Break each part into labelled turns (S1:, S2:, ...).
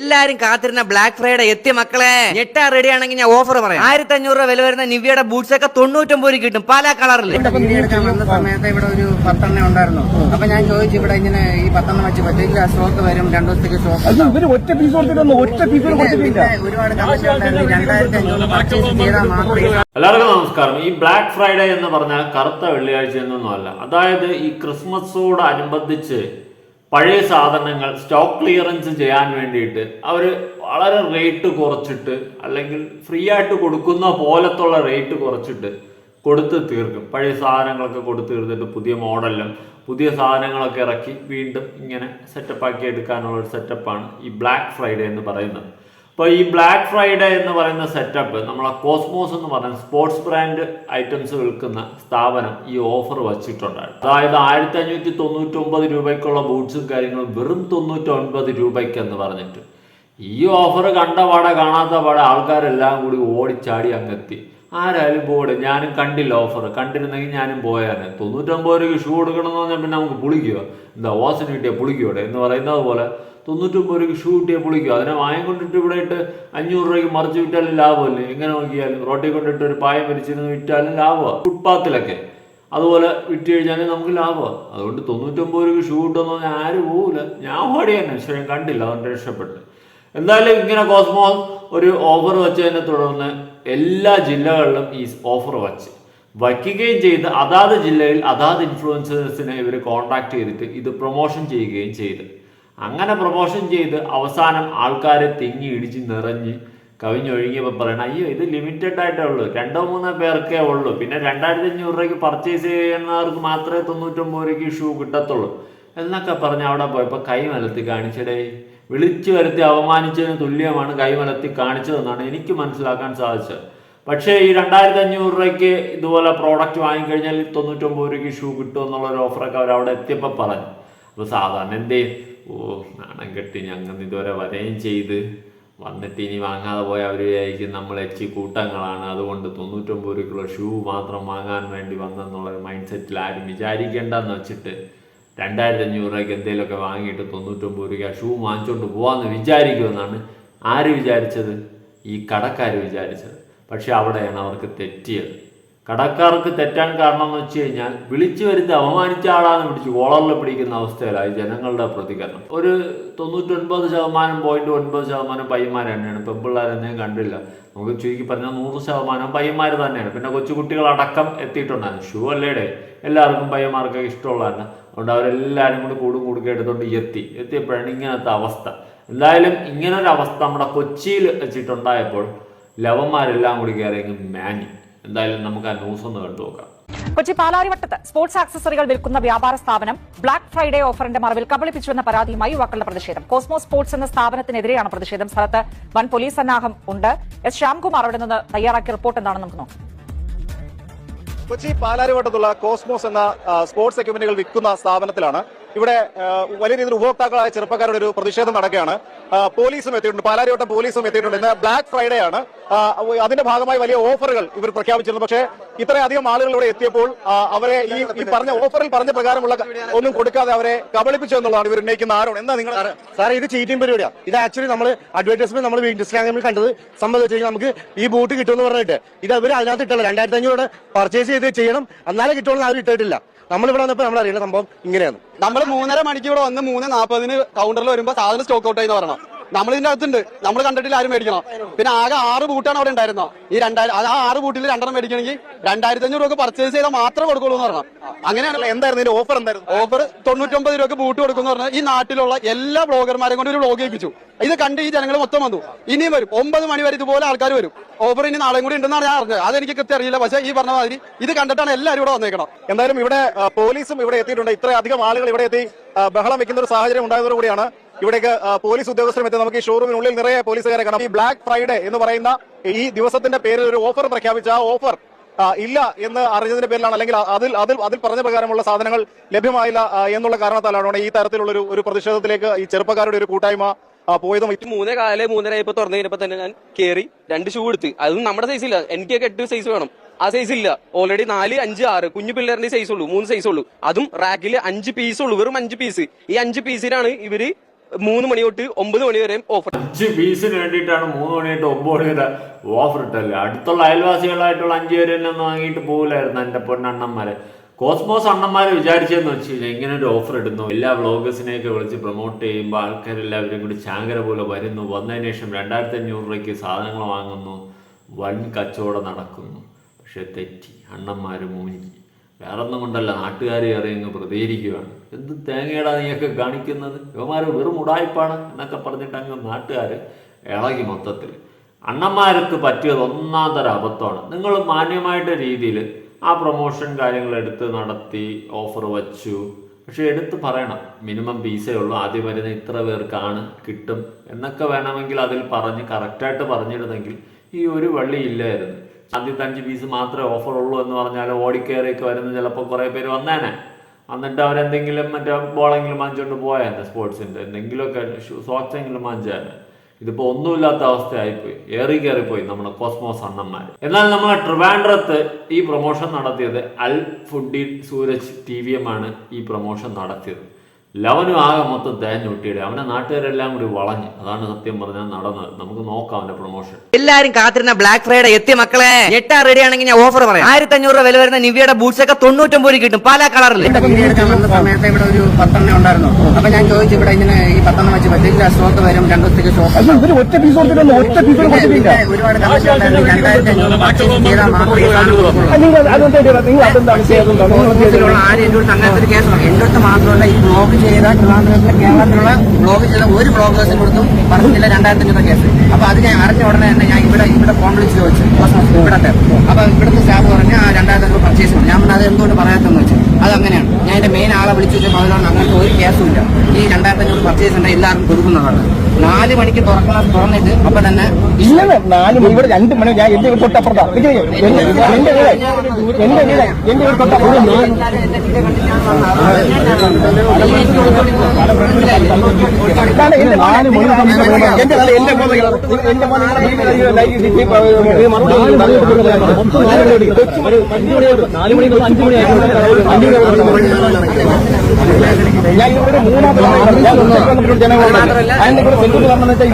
S1: എല്ലാരും കാത്തിരുന്ന black Friday എത്തിയ മക്കളെ. ഞെട്ടാ റെഡി ആണെങ്കിൽ ഞാൻ ഓഫർ പറയാം. ആയിരത്തി അഞ്ഞൂറ് രൂപ വില വരുന്ന നിവ്യയുടെ ബൂട്ട്സ് ഒക്കെ തൊണ്ണൂറ്റൊമ്പത് രൂപ കിട്ടും. പല കളറിൽ
S2: വന്ന സമയത്ത് ഇവിടെ ഒരു പത്തെണ്ണ ഉണ്ടായിരുന്നു. അപ്പൊ ഞാൻ ചോദിച്ചു ഇവിടെ ഇങ്ങനെ ഈ പത്തെണ്ണം വെച്ച് പറ്റില്ല സ്റ്റോക്ക് വരും രണ്ടു ദിവസത്തേക്ക് സ്റ്റോക്ക്
S3: ഇവർ ഒറ്റ പീസ് കൊടുത്തിട്ടൊന്നും ഒറ്റ പീസ് കൊടുത്തിട്ടില്ല.
S2: ഒരുപാട് കമ്മറ്റി ഉണ്ടായിരുന്നു. രണ്ടായിരത്തി അഞ്ഞൂറ് പർച്ചേസ് ചെയ്താൽ മാത്രമേ
S4: എല്ലാവർക്കും നമസ്കാരം. ഈ ബ്ലാക്ക് ഫ്രൈഡേ എന്ന് പറഞ്ഞാൽ കറുത്ത വെള്ളിയാഴ്ച എന്നൊന്നുമല്ല. അതായത് ഈ ക്രിസ്മസോട് അനുബന്ധിച്ച് പഴയ സാധനങ്ങൾ സ്റ്റോക്ക് ക്ലിയറൻസ് ചെയ്യാൻ വേണ്ടിയിട്ട് അവർ വളരെ റേറ്റ് കുറച്ചിട്ട് അല്ലെങ്കിൽ ഫ്രീ ആയിട്ട് കൊടുക്കുന്ന പോലത്തുള്ള റേറ്റ് കുറച്ചിട്ട് കൊടുത്ത് തീർക്കും. പഴയ സാധനങ്ങളൊക്കെ കൊടുത്ത് തീർത്തിട്ട് പുതിയ മോഡലും പുതിയ സാധനങ്ങളൊക്കെ ഇറക്കി വീണ്ടും ഇങ്ങനെ സെറ്റപ്പാക്കി എടുക്കാനുള്ള ഒരു സെറ്റപ്പാണ് ഈ ബ്ലാക്ക് ഫ്രൈഡേ എന്ന് പറയുന്നത്. അപ്പോൾ ഈ ബ്ലാക്ക് ഫ്രൈഡേ എന്ന് പറയുന്ന സെറ്റപ്പ് നമ്മളെ കോസ്മോസ് എന്ന് പറയുന്ന സ്പോർട്സ് ബ്രാൻഡ് ഐറ്റംസ് വിൽക്കുന്ന സ്ഥാപനം ഈ ഓഫർ വച്ചിട്ടുണ്ടായിരുന്നു. അതായത് ആയിരത്തി അഞ്ഞൂറ്റി തൊണ്ണൂറ്റി ഒമ്പത് രൂപയ്ക്കുള്ള ബൂട്ട്സും കാര്യങ്ങളും വെറും തൊണ്ണൂറ്റി ഒൻപത് രൂപയ്ക്ക് എന്ന് പറഞ്ഞിട്ട്. ഈ ഓഫർ കണ്ട പാടെ കാണാത്ത പാടെ ആൾക്കാരെല്ലാം കൂടി ഓടിച്ചാടി അങ്ങെത്തി. ആരായാലും പോടെ ഞാനും കണ്ടില്ല ഓഫർ കണ്ടിരുന്നെങ്കിൽ ഞാനും പോയാനെ. തൊണ്ണൂറ്റൊമ്പത് രൂപയ്ക്ക് ഷൂ എടുക്കണമെന്ന് പറഞ്ഞാൽ പിന്നെ നമുക്ക് പുളിക്കുക എന്താ ഓസിന് കിട്ടിയ പുളിക്കോടെ എന്ന് പറയുന്നത് പോലെ തൊണ്ണൂറ്റൊമ്പത് രൂപയ്ക്ക് ഷൂ കിട്ടിയാൽ പൊളിക്കും അതിനെ വായം കൊണ്ടിട്ട് ഇവിടെ ഇട്ട് അഞ്ഞൂറ് രൂപയ്ക്ക് മറിച്ച് വിറ്റാലും ലാഭമല്ലേ? എങ്ങനെ നോക്കിയാലും റോട്ടിൽ കൊണ്ടിട്ട് ഒരു പായം വിരിച്ചിരുന്ന് വിറ്റാലും ലാഭമാണ് ഫുട്പാത്തിലൊക്കെ. അതുപോലെ വിറ്റ് കഴിഞ്ഞാൽ നമുക്ക് ലാഭമാണ് അതുകൊണ്ട് തൊണ്ണൂറ്റൊമ്പത് രൂപയ്ക്ക് ഷൂ കിട്ടുമെന്ന് പറഞ്ഞാൽ ആരും പോകില്ല ഞാൻ ഓടി തന്നെ പക്ഷേ ഞാൻ കണ്ടില്ല അതുകൊണ്ട് രക്ഷപ്പെട്ടു എന്തായാലും ഇങ്ങനെ കോസ്മോസ് ഒരു ഓഫർ വെച്ചതിനെ തുടർന്ന് എല്ലാ ജില്ലകളിലും ഈ ഓഫർ വച്ച്. വയ്ക്കുകയും ചെയ്ത് അതാത് ജില്ലയിൽ അതാത് ഇൻഫ്ലുവൻസേഴ്സിനെ ഇവർ കോൺടാക്ട് ചെയ്തിട്ട് ഇത് പ്രൊമോഷൻ ചെയ്യുകയും ചെയ്ത്. അങ്ങനെ പ്രൊമോഷൻ ചെയ്ത് അവസാനം ആൾക്കാരെ തിങ്ങി ഇടിച്ച് നിറഞ്ഞ് കവിഞ്ഞൊഴുകിയപ്പോൾ പറയണം അയ്യോ ഇത് ലിമിറ്റഡ് ആയിട്ടേ ഉള്ളൂ. രണ്ടോ മൂന്നോ പേർക്കേ ഉള്ളൂ. പിന്നെ രണ്ടായിരത്തി അഞ്ഞൂറ് രൂപയ്ക്ക് പർച്ചേസ് ചെയ്യുന്നവർക്ക് മാത്രമേ തൊണ്ണൂറ്റൊമ്പത് രൂപയ്ക്ക് ഷൂ കിട്ടത്തുള്ളൂ. എന്നൊക്കെ പറഞ്ഞ് അവിടെ പോയപ്പോൾ കൈമലത്തി കാണിച്ചടേ. വിളിച്ചു വരുത്തി അവമാനിച്ചതിന് തുല്യമാണ് കൈമലത്തി കാണിച്ചതെന്നാണ് എനിക്ക് മനസ്സിലാക്കാൻ സാധിച്ചത്. പക്ഷേ ഈ രണ്ടായിരത്തി അഞ്ഞൂറ് രൂപയ്ക്ക് ഇതുപോലെ പ്രോഡക്റ്റ് വാങ്ങിക്കഴിഞ്ഞാൽ തൊണ്ണൂറ്റൊമ്പത് രൂപയ്ക്ക് ഷൂ കിട്ടും എന്നുള്ള ഒരു ഓഫറൊക്കെ അവർ അവിടെ എത്തിയപ്പോൾ പറഞ്ഞു. അപ്പോൾ സാധാരണ എന്തേ ഓ നാണം കെട്ടി ഞങ്ങൾ ഇതുവരെ വരെയും ചെയ്ത്. വന്നിട്ട് ഇനി വാങ്ങാതെ പോയ അവർ വിചാരിക്കും നമ്മൾ എച്ചി കൂട്ടങ്ങളാണ്. അതുകൊണ്ട് തൊണ്ണൂറ്റൊമ്പത് രൂപയ്ക്കുള്ള ഷൂ മാത്രം വാങ്ങാൻ വേണ്ടി വന്നെന്നുള്ളൊരു മൈൻഡ് സെറ്റിൽ ആരും വിചാരിക്കേണ്ടെന്ന് വെച്ചിട്ട് രണ്ടായിരത്തി അഞ്ഞൂറ് രൂപയ്ക്ക് എന്തെങ്കിലുമൊക്കെ വാങ്ങിയിട്ട് തൊണ്ണൂറ്റൊമ്പത് ആ ഷൂ വാങ്ങിച്ചുകൊണ്ട് പോകാമെന്ന് വിചാരിക്കുമെന്നാണ് ആര് വിചാരിച്ചത്? ഈ കടക്കാർ വിചാരിച്ചത്. പക്ഷേ അവിടെയാണ് അവർക്ക് തെറ്റിയത്. കടക്കാർക്ക് തെറ്റാൻ കാരണം എന്ന് വെച്ച് കഴിഞ്ഞാൽ വിളിച്ചു വരുത്തി അവമാനിച്ച ആളാണ് പിടിച്ച് കോളറിൽ പിടിക്കുന്ന അവസ്ഥയിലായി ജനങ്ങളുടെ പ്രതികരണം. ഒരു തൊണ്ണൂറ്റൊൻപത് ശതമാനം പോയിന്റ് ഒൻപത് ശതമാനം പയ്യന്മാർ തന്നെയാണ്. പെൺപിള്ളേരെന്നെയും കണ്ടില്ല. നമുക്ക് ചുരുക്കി പറഞ്ഞാൽ നൂറ് ശതമാനം പയ്യന്മാർ തന്നെയാണ്. പിന്നെ കൊച്ചുകുട്ടികളടക്കം എത്തിയിട്ടുണ്ടായിരുന്നു. ഷൂ അല്ലേടെ? എല്ലാവർക്കും പയ്യന്മാർക്ക് ഇഷ്ടമുള്ളതന്നെ അതുകൊണ്ട് അവരെല്ലാവരും കൂടി കൂടും കൂടുക എടുത്തുകൊണ്ട് എത്തി. എത്തിയപ്പോഴാണ് ഇങ്ങനത്തെ അവസ്ഥ. എന്തായാലും ഇങ്ങനൊരവസ്ഥ നമ്മുടെ കൊച്ചിയിൽ വെച്ചിട്ടുണ്ടായപ്പോൾ ലവന്മാരെല്ലാം കൂടി കയറി മാങ്ങി എന്തായാലും നമുക്ക് ആ ന്യൂസ് ഒന്ന് കണ്ടു നോക്കാം
S5: കൊച്ചി പാലാരിവട്ടത്ത് സ്പോർട്സ് ആക്സസറികൾ വിൽക്കുന്ന വ്യാപാര സ്ഥാപനം ബ്ലാക്ക് ഫ്രൈഡേ ഓഫറിന്റെ മറവിൽ കബളിപ്പിച്ചുവെന്ന പരാതിയുമായി യുവാക്കളുടെ പ്രതിഷേധം. കോസ്മോ സ്പോർട്സ് എന്ന സ്ഥാപനത്തിനെതിരെയാണ് പ്രതിഷേധം. സ്ഥലത്ത് വൻ പോലീസ് സന്നാഹം ഉണ്ട്. എസ് ശ്യാംകുമാർ അവിടെ നിന്ന് തയ്യാറാക്കിയ റിപ്പോർട്ട് എന്താണെന്ന് നമുക്ക് നോക്കാം.
S3: കൊച്ചി പാലാരിവട്ടത്തുള്ള കോസ്മോസ് എന്ന സ്പോർട്സ് എക്യുപ്മെന്റുകൾ വിൽക്കുന്ന സ്ഥാപനത്തിലാണ് ഇവിടെ വലിയ രീതിയിൽ ഉപഭോക്താക്കളായ ചെറുപ്പക്കാരുടെ ഒരു പ്രതിഷേധം നടക്കുകയാണ്. പോലീസും എത്തിയിട്ടുണ്ട്. പാലാരിവട്ടം പോലീസും എത്തിയിട്ടുണ്ട്. ഇന്ന് ബ്ലാക്ക് ഫ്രൈഡേ ആണ്. അതിന്റെ ഭാഗമായി വലിയ ഓഫറുകൾ ഇവർ പ്രഖ്യാപിച്ചിരുന്നു. പക്ഷേ ഇത്രയധികം ആളുകൾ ഇവിടെ എത്തിയപ്പോൾ അവരെ ഈ പറഞ്ഞ ഓഫറിൽ പറഞ്ഞ പ്രകാരമുള്ള ഒന്നും കൊടുക്കാതെ അവരെ കബളിപ്പിച്ചു എന്നുള്ളതാണ് ഇവർ ഉന്നയിക്കുന്ന ആരോട് എന്താ നിങ്ങൾ
S6: സാർ ഇത് ചീറ്റിംഗ് പരിപാടിയാണ് ഇത് ആക്ച്വലി നമ്മൾ അഡ്വർടൈസ്മെന്റ് നമ്മൾ ഇൻസ്റ്റാഗ്രാമിൽ കണ്ടത് സംബന്ധിച്ച് നമുക്ക് ഈ ബൂട്ട് കിട്ടുമെന്ന് പറഞ്ഞിട്ട് ഇത് അവർ അതിനകത്ത് ഇട്ടല്ലോ രണ്ടായിരത്തി അഞ്ഞൂറ് പർച്ചേസ് ചെയ്ത് ചെയ്യണം. എന്നാലേ കിട്ടുമെന്ന് അവർ ഇട്ടിട്ടില്ല. നമ്മളിവിടെ വന്നപ്പോൾ നമ്മൾ അറിയുന്ന സംഭവം ഇങ്ങനെയാണ്.
S7: നമ്മൾ മൂന്നര മണിക്ക് ഇവിടെ വന്ന് മൂന്ന് നാൽപ്പതിന് കൗണ്ടറിൽ വരുമ്പോൾ സാധനം സ്റ്റോക്ക് ഔട്ട് ആയി പറയണം. നമ്മൾ ഇതിന്റെ അകത്തുണ്ട്. നമ്മൾ കണ്ടിട്ടില്ല ആരും മേടിക്കണം? പിന്നെ ആകെ ആറ് ബൂട്ടാണ് അവിടെ ഉണ്ടായിരുന്നത് ഈ രണ്ടായിരം ആ ആറ് ബൂട്ടിൽ രണ്ടെണ്ണം മേടിക്കണമെങ്കിൽ രണ്ടായിരത്തി അഞ്ഞൂറ് രൂപ പർച്ചേസ് ചെയ്താൽ മാത്രമേ കൊടുക്കുള്ളൂ എന്ന് പറഞ്ഞു. അങ്ങനെയാണ്
S3: എന്തായിരുന്നു? ഇതിന്റെ ഓഫർ എന്തായിരുന്നു?
S7: ഓഫർ തൊണ്ണൂറ്റൊമ്പത് രൂപ ബൂട്ട് കൊടുക്കുന്നു പറഞ്ഞാൽ ഈ നാട്ടിലുള്ള എല്ലാ ബ്ലോഗർമാരെയും കൊണ്ട് ഒരു ബ്ലോഗ് ഏൽപ്പിച്ചു. ഇത് കണ്ട് ഈ ജനങ്ങൾ മൊത്തം വന്നു. ഇനിയും വരും. ഒമ്പത് മണി വരെ ഇതുപോലെ ആൾക്കാർ വരും. ഓഫർ ഇനി നാളെയും കൂടി ഉണ്ടെന്നാണ് ഞാൻ അറിഞ്ഞത്. അതെനിക്ക് കൃത്യം അറിയില്ല. പക്ഷേ ഈ പറഞ്ഞ മാതിരി ഇത് കണ്ടിട്ടാണ് എല്ലാവരും ഇവിടെ വന്നേക്കണം
S3: എന്തായാലും ഇവിടെ പോലീസും ഇവിടെ എത്തിയിട്ടുണ്ട്. ഇത്രയധികം ആളുകൾ ഇവിടെ എത്തി ബഹളം വെക്കുന്ന ഒരു സാഹചര്യം ഉണ്ടായതോടുകൂടിയാണ് ഇവിടേക്ക് പോലീസ് ഉദ്യോഗസ്ഥരും എത്തി. നമുക്ക് ഈ ഷോറൂമിനുള്ളിൽ നിറയെ പോലീസുകാരെ കാണാം. ഈ ബ്ലാക്ക് ഫ്രൈഡേ എന്ന് പറയുന്ന ഈ ദിവസത്തിന്റെ പേരിൽ ഒരു ഓഫർ പ്രഖ്യാപിച്ച ആ ഓഫർ ഇല്ല എന്ന് അറിഞ്ഞതിന്റെ പേരിലാണ് അല്ലെങ്കിൽ അതിൽ അതിൽ അതിൽ പറഞ്ഞ പ്രകാരമുള്ള സാധനങ്ങൾ ലഭ്യമായില്ല എന്നുള്ള കാരണത്താലാണ് ഈ തരത്തിലുള്ള ഒരു ഒരു പ്രതിഷേധത്തിലേക്ക് ഈ ചെറുപ്പക്കാരുടെ ഒരു കൂട്ടായ്മ പോയതും
S8: മൂന്നേ കാൽ മൂന്നര ഇപ്പൊ തുറന്നു കഴിഞ്ഞപ്പോ തന്നെ ഞാൻ കേറി രണ്ട് ഷൂ എടുത്ത്. അതും നമ്മുടെ സൈസ് ഇല്ല. എനിക്കൊക്കെ എട്ട് സൈസ് വേണം. ആ സൈസ് ഇല്ല. ഓൾറെഡി നാല് അഞ്ച് ആറ്. കുഞ്ഞു പിള്ളേരുടെ സൈസ് ഉള്ളൂ. മൂന്ന് സൈസ് ഉള്ളൂ. അതും റാക്കിൽ അഞ്ച് പീസ് ഉള്ളൂ. വെറും അഞ്ച് പീസ് ഈ അഞ്ച് പീസിലാണ് ഇവർ മൂന്ന് മണി തൊട്ട് ഒമ്പത് മണി വരെയും ഓഫർ.
S4: അഞ്ച് പീസിന് വേണ്ടിയിട്ടാണ് മൂന്ന് മണി തൊട്ട് ഒമ്പത് മണി വരെ ഓഫർ ഇട്ടല്ലേ അടുത്തുള്ള അയൽവാസികളായിട്ടുള്ള അഞ്ചു പേരെല്ലാം വാങ്ങിയിട്ട് പോകില്ലായിരുന്നു എന്റെ പൊന്നണ്ണന്മാരെ. കോസ്മോസ് അണ്ണന്മാരെ വിചാരിച്ചതെന്ന് വെച്ച് കഴിഞ്ഞാൽ ഇങ്ങനെ ഒരു ഓഫർ ഇടുന്നു. എല്ലാ വ്ളോഗേഴ്സിനെയൊക്കെ വിളിച്ച് പ്രൊമോട്ട് ചെയ്യുമ്പോൾ ആൾക്കാരെല്ലാവരും കൂടി ചാങ്കര പോലെ വരുന്നു. വന്നതിന് ശേഷം രണ്ടായിരത്തി അഞ്ഞൂറ് രൂപയ്ക്ക് സാധനങ്ങൾ വാങ്ങുന്നു. വൻ കച്ചവടം നടക്കുന്നു. പക്ഷെ തെറ്റി. അണ്ണന്മാർ മൂഞ്ചി വേറെ ഒന്നും കൊണ്ടല്ല നാട്ടുകാർ അറിയങ്ങ് പ്രതികരിക്കുകയാണ്. എന്ത് തേങ്ങയുടെ നീയൊക്കെ കാണിക്കുന്നത്? യുവമാർ വെറും ഉടായ്പാണ് എന്നൊക്കെ പറഞ്ഞിട്ട് അങ്ങ് നാട്ടുകാർ ഇളകി മൊത്തത്തിൽ അണ്ണന്മാർക്ക് പറ്റിയത് ഒന്നാം തരം അബദ്ധമാണ്. നിങ്ങൾ മാന്യമായിട്ട് രീതിയിൽ ആ പ്രൊമോഷൻ കാര്യങ്ങൾ എടുത്ത് നടത്തി ഓഫർ വച്ചു. പക്ഷെ എടുത്ത് പറയണം മിനിമം പീസേ ഉള്ളൂ ആദ്യം വരുന്ന ഇത്ര പേർക്കാണ് കിട്ടും എന്നൊക്കെ വേണമെങ്കിൽ അതിൽ പറഞ്ഞ് കറക്റ്റായിട്ട് പറഞ്ഞിരുന്നെങ്കിൽ ഈ ഒരു വള്ളി ഇല്ലായിരുന്നു. ആദ്യത്തെ അഞ്ച് പീസ് മാത്രമേ ഓഫർ ഉള്ളൂ എന്ന് പറഞ്ഞാൽ ഓടിക്കയറിയൊക്കെ വരുന്ന ചിലപ്പോൾ കുറേ പേര് വന്നേനെ. എന്നിട്ട് അവരെന്തെങ്കിലും മറ്റേ ബോളെങ്കിലും വാങ്ങിച്ചുകൊണ്ട് പോയാൽ സ്പോർട്സിന്റെ എന്തെങ്കിലുമൊക്കെ സോക്സ് എങ്കിലും വാങ്ങിച്ചാൽ ഇതിപ്പോ ഒന്നുമില്ലാത്ത അവസ്ഥയായിപ്പോയി. ഏറി കയറിപ്പോയി നമ്മുടെ കോസ്മോസ് അണ്ണന്മാർ എന്നാൽ നമ്മളെ ട്രിവാൻഡ്രത്ത് ഈ പ്രൊമോഷൻ നടത്തിയത് Al Foodie Sooraj T V ആണ് ഈ പ്രൊമോഷൻ നടത്തിയത്. ലവനും ആകെ മൊത്തം തേഞ്ഞൊട്ടിയുടെ അവനെ നാട്ടുകാരെല്ലാം കൂടി വളഞ്ഞ്. അതാണ് സത്യം പറഞ്ഞാൽ നടന്നത്. നമുക്ക് നോക്കാം അവന്റെ പ്രൊമോഷൻ
S1: എല്ലാരും കാത്തിരുന്ന ബ്ലാക്ക് ഫ്രൈഡേ എത്തിയ മക്കളെ. ഞെട്ടാ റെഡി ആണെങ്കിൽ ഞാൻ ഓഫർ പറയാം. ആയിരത്തി അഞ്ഞൂറ് രൂപ വില വരുന്ന നിവിയുടെ ബൂട്ട്സ് ഒക്കെ തൊണ്ണൂറ്റൊമ്പത് രൂപ കിട്ടും. പല കളറിൽ
S2: എന്റെ വീഡിയോ എടുക്കാൻ വന്ന സമയത്ത് ഇവിടെ ഒരു പത്തെണ്ണം ഉണ്ടായിരുന്നു. അപ്പൊ ഞാൻ ചോദിച്ചു ഇവിടെ ഇങ്ങനെ ഈ പത്തെണ്ണം വെച്ച് പറ്റില്ല സ്റ്റോക്ക് വരും രണ്ടു ദിവസത്തേക്ക് സ്റ്റോക്ക്
S6: ഒറ്റ പീസ് ഒറ്റ
S2: ഒരുപാട് അങ്ങനത്തെ ഒരു എന്റെ അടുത്ത് മാത്രമല്ല ഈ ചെയ്ത ട്രിവാൻഡ്രത്തിലെ കേരളത്തിലുള്ള ബ്ലോഗ് ചെയ്ത ഒരു ബ്ലോഗേഴ്സിന് കൊടുത്തു പറഞ്ഞില്ല രണ്ടായിരത്തി അഞ്ഞൂറ് കേസ് അപ്പൊ അത് ഞാൻ അറിഞ്ഞ ഉടനെ തന്നെ ഞാൻ ഇവിടെ ഇവിടെ ഫോൺ വിളിച്ച് ചോദിച്ചു ഇവിടത്തെ അപ്പൊ ഇവിടുത്തെ സ്റ്റാഫ് പറഞ്ഞ് ആ രണ്ടായിരത്തി അഞ്ഞൂറ് പർച്ചേസ് ചെയ്തു ഞാൻ അത് എന്തുകൊണ്ട് പറയാത്തെന്ന് വെച്ചു അത് അങ്ങനെയാണ് ഞാൻ എന്റെ മെയിൻ ആളെ വിളിച്ചു വെച്ചപ്പോൾ അതിലാണ് അങ്ങനത്തെ ഒരു കേസും ഇല്ല ഈ രണ്ടായിരത്തി അഞ്ഞൂറ് പർച്ചേസ് ഉണ്ട് എല്ലാവർക്കും കൊടുക്കുന്നതാണ് നാല് മണിക്ക് തുറക്കണം തുറന്നിട്ട് അപ്പൊ തന്നെ
S6: ഇല്ല നാല് മണി ഇവിടെ രണ്ട് മണി ഞാൻ എന്റെ തൊട്ടപ്പുറത്താ. എന്റെ എന്റെ എന്റെ എന്റെ വീട് ഞാൻ മൂന്നാമത്തെ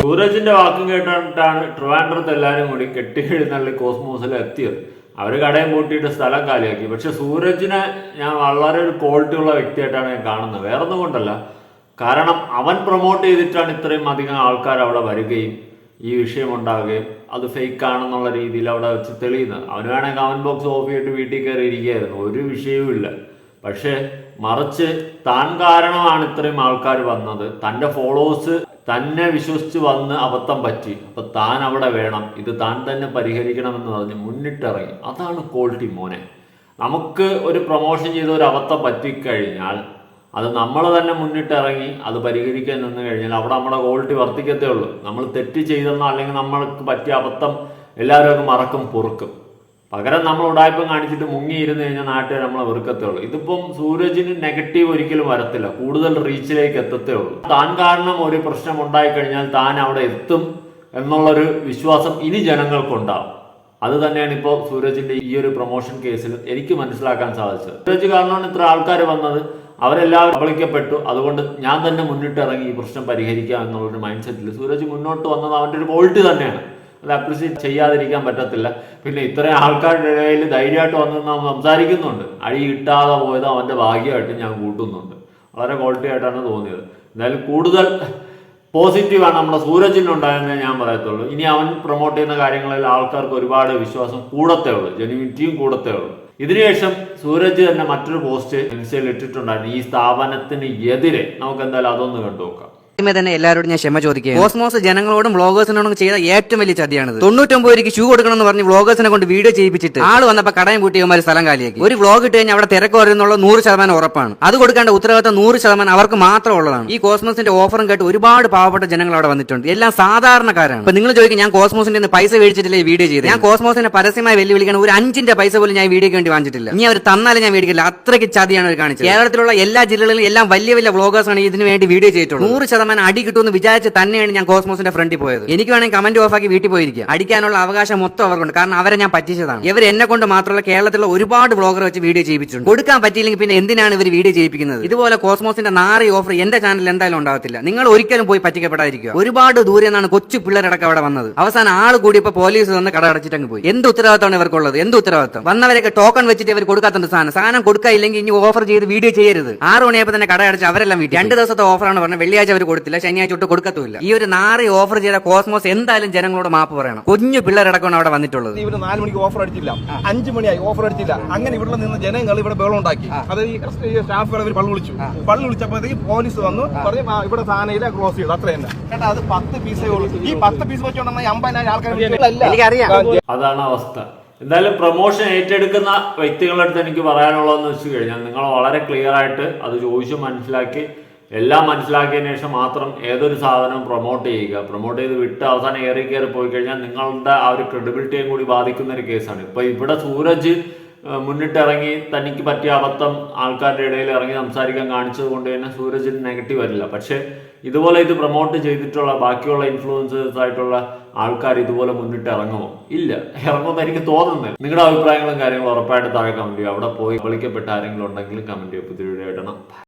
S4: സൂരജിന്റെ വാക്കും കേട്ടിട്ടാണ് ട്രിവാൻഡ്രത്ത് എല്ലാവരും കൂടി കെട്ടിയെഴുന്നള്ളി കോസ്മോസിൽ എത്തിയത് അവർ കടയും പൂട്ടിയിട്ട് സ്ഥലം കാലിയാക്കി. പക്ഷെ സൂരജിനെ ഞാൻ വളരെ ഒരു ക്വാളിറ്റി ഉള്ള വ്യക്തിയായിട്ടാണ് ഞാൻ കാണുന്നത്. വേറെ ഒന്നും കൊണ്ടല്ല. കാരണം അവൻ പ്രൊമോട്ട് ചെയ്തിട്ടാണ് ഇത്രയും അധികം ആൾക്കാർ അവിടെ വരികയും ഈ വിഷയം ഉണ്ടാവുകയും അത് ഫേക്ക് ആണെന്നുള്ള രീതിയിൽ അവിടെ വെച്ച് തെളിയുന്നത്. അവന് വേണമെങ്കിൽ കമന്റ് ബോക്സ് ഓഫ് ചെയ്തിട്ട് വീട്ടിൽ കയറി ഇരിക്കുകയായിരുന്നു. ഒരു വിഷയവും ഇല്ല. പക്ഷേ മറിച്ച് താൻ കാരണമാണ് ഇത്രയും ആൾക്കാർ വന്നത്. തന്റെ ഫോളോവേഴ്സ് തന്നെ വിശ്വസിച്ച് വന്ന് അബദ്ധം പറ്റി. അപ്പൊ താൻ അവിടെ വേണം. ഇത് താൻ തന്നെ പരിഹരിക്കണമെന്ന് പറഞ്ഞ് മുന്നിട്ടിറങ്ങി. അതാണ് ക്വാളിറ്റി മോനെ. നമുക്ക് ഒരു പ്രൊമോഷൻ ചെയ്ത ഒരു അബദ്ധം പറ്റിക്കഴിഞ്ഞാൽ അത് നമ്മൾ തന്നെ മുന്നിട്ടിറങ്ങി അത് പരിഹരിക്കാൻ നിന്ന് കഴിഞ്ഞാൽ അവിടെ നമ്മുടെ ക്വാളിറ്റി വർദ്ധിക്കത്തേ ഉള്ളൂ. നമ്മൾ തെറ്റ് ചെയ്തെന്നോ അല്ലെങ്കിൽ നമ്മൾക്ക് പറ്റിയ അബദ്ധം എല്ലാവരും മറക്കും പൊറുക്കും. പകരം നമ്മൾ ഉടായ്പം കാണിച്ചിട്ട് മുങ്ങിയിരുന്ന് കഴിഞ്ഞാൽ നാട്ടുകാർ നമ്മളെ വെറുക്കത്തേ ഉള്ളൂ. ഇതിപ്പം സൂരജിന് നെഗറ്റീവ് ഒരിക്കലും വരത്തില്ല. കൂടുതൽ റീച്ചിലേക്ക് എത്തത്തേ ഉള്ളൂ. താൻ കാരണം ഒരു പ്രശ്നം ഉണ്ടായിക്കഴിഞ്ഞാൽ താൻ അവിടെ എത്തും എന്നുള്ളൊരു വിശ്വാസം ഇനി ജനങ്ങൾക്കുണ്ടാവും. അത് തന്നെയാണ് ഇപ്പോൾ സൂരജിന്റെ ഈ ഒരു പ്രൊമോഷൻ കേസിൽ എനിക്ക് മനസ്സിലാക്കാൻ സാധിച്ചത്. സൂരജ് കാരണമാണ് ഇത്ര ആൾക്കാർ വന്നത്. അവരെല്ലാവരും കബളിക്കപ്പെട്ടു അതുകൊണ്ട് ഞാൻ തന്നെ മുന്നിട്ടിറങ്ങി ഈ പ്രശ്നം പരിഹരിക്കാം എന്നുള്ളൊരു മൈൻഡ് സെറ്റിൽ സൂരജ് മുന്നോട്ട് വന്നത് അവന്റെ ഒരു ക്വാളിറ്റി തന്നെയാണ്. അത് അപ്രിസിയേറ്റ് ചെയ്യാതിരിക്കാൻ പറ്റത്തില്ല. പിന്നെ ഇത്രയും ആൾക്കാരുടെ ഇടയിൽ ധൈര്യമായിട്ട് വന്ന് നാം സംസാരിക്കുന്നുണ്ട്. അഴി കിട്ടാതെ പോയത് അവന്റെ ഭാഗ്യമായിട്ട് ഞാൻ കൂട്ടുന്നുണ്ട്. വളരെ ക്വാളിറ്റി ആയിട്ടാണ് തോന്നിയത്. എന്തായാലും കൂടുതൽ പോസിറ്റീവാണ് നമ്മുടെ സൂരജിനുണ്ടായെന്നേ ഞാൻ പറയത്തുള്ളൂ. ഇനി അവൻ പ്രൊമോട്ട് ചെയ്യുന്ന കാര്യങ്ങളിൽ ആൾക്കാർക്ക് ഒരുപാട് വിശ്വാസം കൂടത്തേ ഉള്ളൂ. ജെനുവിറ്റിയും കൂടത്തേ ഉള്ളൂ. ഇതിനുശേഷം സൂരജ് തന്നെ മറ്റൊരു പോസ്റ്റ് ഇൻസ്റ്റയിൽ ഇട്ടിട്ടുണ്ടായിരുന്നു. ഈ സ്ഥാപനത്തിന് എതിരെ. നമുക്ക് എന്തായാലും അതൊന്ന് കണ്ടു നോക്കാം
S1: ആദ്യമേ തന്നെ എല്ലാവരോടും ഞാൻ ക്ഷമ ചോദിക്കുക കോസ്മോസ് ജനങ്ങളോടും വ്ളോഗേഴ്സിനോടും ചെയ്ത ഏറ്റവും വലിയ ചതിയാണിത്. തൊണ്ണൂറ്റൊമ്പത് രൂപയ്ക്ക് ഷൂ കൊടുക്കണമെന്ന് പറഞ്ഞ് വ്ളോഗേഴ്സിനെ കൊണ്ട് വീഡിയോ ചെയ്യിപ്പിച്ചിട്ട് ആൾ വന്നപ്പോൾ കടയും കൂട്ടിയവന്മാർ സ്ഥലം കാലിയാക്കി. ഒരു വ്ളോഗ് ഇട്ട് കഴിഞ്ഞാൽ അവിടെ തിരക്ക് വരുന്നുള്ള നൂറ് ശതമാനം ഉറപ്പാണ്. അത് കൊടുക്കേണ്ട ഉത്തരവാദിത്തം നൂറ് ശതമാനം അവർക്ക് മാത്രം ഉള്ളതാണ്. ഈ കോസ്മോസിന്റെ ഓഫറും കേട്ട് ഒരുപാട് പാവപ്പെട്ട ജനങ്ങൾ അവിടെ വന്നിട്ടുണ്ട്. എല്ലാം സാധാരണക്കാരാണ്. നിങ്ങൾ ചോദിക്കും ഞാൻ കോസ്മോസിന്റെ പൈസ മേടിച്ചിട്ടില്ലേ വീഡിയോ ചെയ്ത്? ഞാൻ കോസ്മോസിനെ പരസ്യമായി വെല്ലുവിളിക്കണം. ഒരു അഞ്ചിന്റെ പൈസ പോലും ഞാൻ വീഡിയോ വീഡിയോക്ക് വേണ്ടി വാങ്ങിച്ചിട്ടില്ല. ഇനി അവർ തന്നാലും ഞാൻ മേടിക്കില്ല അത്രയ്ക്ക് ചതിയാണ് അവർ കാണിച്ചത്. കേരളത്തിലുള്ള എല്ലാ ജില്ലകളിലും എല്ലാം വലിയ വലിയ വ്ളോഗേഴ്സാണ് ഇതിന് വേണ്ടി വീഡിയോ ചെയ്തിട്ടുള്ളത്. നൂറ് ശതമാനം ശതമാനം അടി കിട്ടുമെന്ന് വിചാരിച്ച് തന്നെയാണ് ഞാൻ കോസ്മോസിന്റെ ഫ്രണ്ടിൽ പോയത്. എനിക്ക് വേണമെങ്കിൽ കമന്റ് ഓഫ് ആക്കി വീട്ടിൽ പോയിരിക്കുക. അടിക്കാനുള്ള അവകാശം മൊത്തം അവർക്കുണ്ട്. കാരണം അവരെ ഞാൻ പറ്റിച്ചതാണ്. ഇവർ എന്നെ കൊണ്ട് മാത്രമല്ല കേരളത്തിലുള്ള ഒരുപാട് ബ്ലോഗർ വെച്ച് വീഡിയോ ചെയ്യിപ്പിച്ചിട്ടുണ്ട്. കൊടുക്കാൻ പറ്റിയില്ലെങ്കിൽ പിന്നെ എന്തിനാണ് ഇവർ വീഡിയോ ചെയ്യിപ്പിക്കുന്നത്? ഇതുപോലെ കോസ്മോസിന്റെ നാറി ഓഫർ എന്റെ ചാനലിൽ എന്തായാലും ഉണ്ടാവത്തില്ല. നിങ്ങൾ ഒരിക്കലും പോയി പറ്റിക്കപ്പെടാതിരിക്കുക. ഒരുപാട് ദൂരെ നിന്നാണ് കൊച്ചു പിള്ളേരടക്കം അവിടെ വന്നത്. അവസാനം ആൾ കൂടിയപ്പോ പോലീസ് വന്ന് കട അടച്ചിട്ടങ്ങ് പോയി. എന്ത് ഉത്തരവാദിത്തമാണ് ഇവർക്കുള്ളത്? എന്ത് ഉത്തരവാദിത്തം? വന്നവരൊക്കെ ടോക്കൺ വെച്ചിട്ട് ഇവർ കൊടുക്കാത്തുണ്ട് സാധനം. സാധനം കൊടുക്കായില്ലെങ്കിൽ ഇനി ഓഫർ ചെയ്ത് വീഡിയോ ചെയ്യരുത്. ആറ് മണിയപ്പോ തന്നെ കട അടച്ച് അവരെല്ലാം വീട്ടിൽ. രണ്ട് ദിവസത്തെ ഓഫറാണ് പറഞ്ഞത് വെള്ളിയാഴ്ച അവർ കൊടുത്തില്ല ശനിയാഴ്ച തൊട്ട് കൊടുക്കത്തുമില്ല. ഈ ഒരു നാറി ഓഫർ ചെയ്ത കോസ്മോസ് എന്തായാലും ജനങ്ങളോട് മാപ്പ് പറയണം. കുഞ്ഞു പിള്ളേരടക്കമാണ് അവിടെ വന്നിട്ടുള്ളത്.
S9: ഇവർ നാല് മണിക്ക് ഓഫർ അടിച്ചില്ല. അഞ്ചു മണിയായി ഓഫർ അടിച്ചില്ല. അങ്ങനെ ഇവിടെ നിന്ന് ജനങ്ങൾ ഇവിടെ ബഹളം ഉണ്ടാക്കി. അത് ഈ സ്റ്റാഫുകൾ ഇവർ പള്ളി വിളിച്ചു. പള്ളി വിളിച്ചപ്പോഴത്തേക്ക് പോലീസ് വന്നു പറഞ്ഞു "ആ, ഇവിടെ സാധനയില്ല ക്ലോസ് ചെയ്തു. അത്ര തന്നെ. കേട്ടാ അത് പത്ത് പീസേ ഉള്ളൂ. ഈ പത്ത് പീസ് വെച്ചോണ്ടെന്ന അമ്പതിനായിരം ആൾക്കാർ
S2: എനിക്കറിയാം.
S4: അതാണ് അവസ്ഥ. എന്തായാലും പ്രൊമോഷൻ ഏറ്റെടുക്കുന്ന വ്യക്തികളുടെ അടുത്ത് എനിക്ക് പറയാനുള്ളതെന്ന് വെച്ച് കഴിഞ്ഞാൽ നിങ്ങൾ വളരെ ക്ലിയർ ആയിട്ട് അത് ചോദിച്ചു മനസ്സിലാക്കി എല്ലാം മനസ്സിലാക്കിയതിന് ശേഷം മാത്രം ഏതൊരു സാധനവും പ്രൊമോട്ട് ചെയ്യുക. പ്രൊമോട്ട് ചെയ്ത് വിട്ട് അവസാനം ഏറി കയറി പോയി കഴിഞ്ഞാൽ നിങ്ങളുടെ ആ ഒരു ക്രെഡിബിലിറ്റിയും കൂടി ബാധിക്കുന്ന ഒരു കേസാണ് ഇപ്പൊ ഇവിടെ സൂരജ് മുന്നിട്ടിറങ്ങി തനിക്ക് പറ്റിയ അബദ്ധം ആൾക്കാരുടെ ഇടയിൽ ഇറങ്ങി സംസാരിക്കാൻ കാണിച്ചത് കൊണ്ട് തന്നെ സൂരജിന് നെഗറ്റീവ് വരില്ല. പക്ഷേ ഇതുപോലെ ഇത് പ്രൊമോട്ട് ചെയ്തിട്ടുള്ള ബാക്കിയുള്ള ഇൻഫ്ലുവൻസേഴ്സ് ആയിട്ടുള്ള ആൾക്കാർ ഇതുപോലെ മുന്നിട്ട് ഇറങ്ങുമോ ഇല്ല. ഇറങ്ങുമെന്ന് എനിക്ക് തോന്നുന്നില്ല. നിങ്ങളുടെ അഭിപ്രായങ്ങളും കാര്യങ്ങളും ഉറപ്പായിട്ട് താഴെ കമന്റ് ചെയ്യുക. അവിടെ പോയി വിളിക്കപ്പെട്ട ആരെങ്കിലും ഉണ്ടെങ്കിൽ കമന്റ് ചെയ്യുക. പുതിയ വീഡിയോ ഇടണം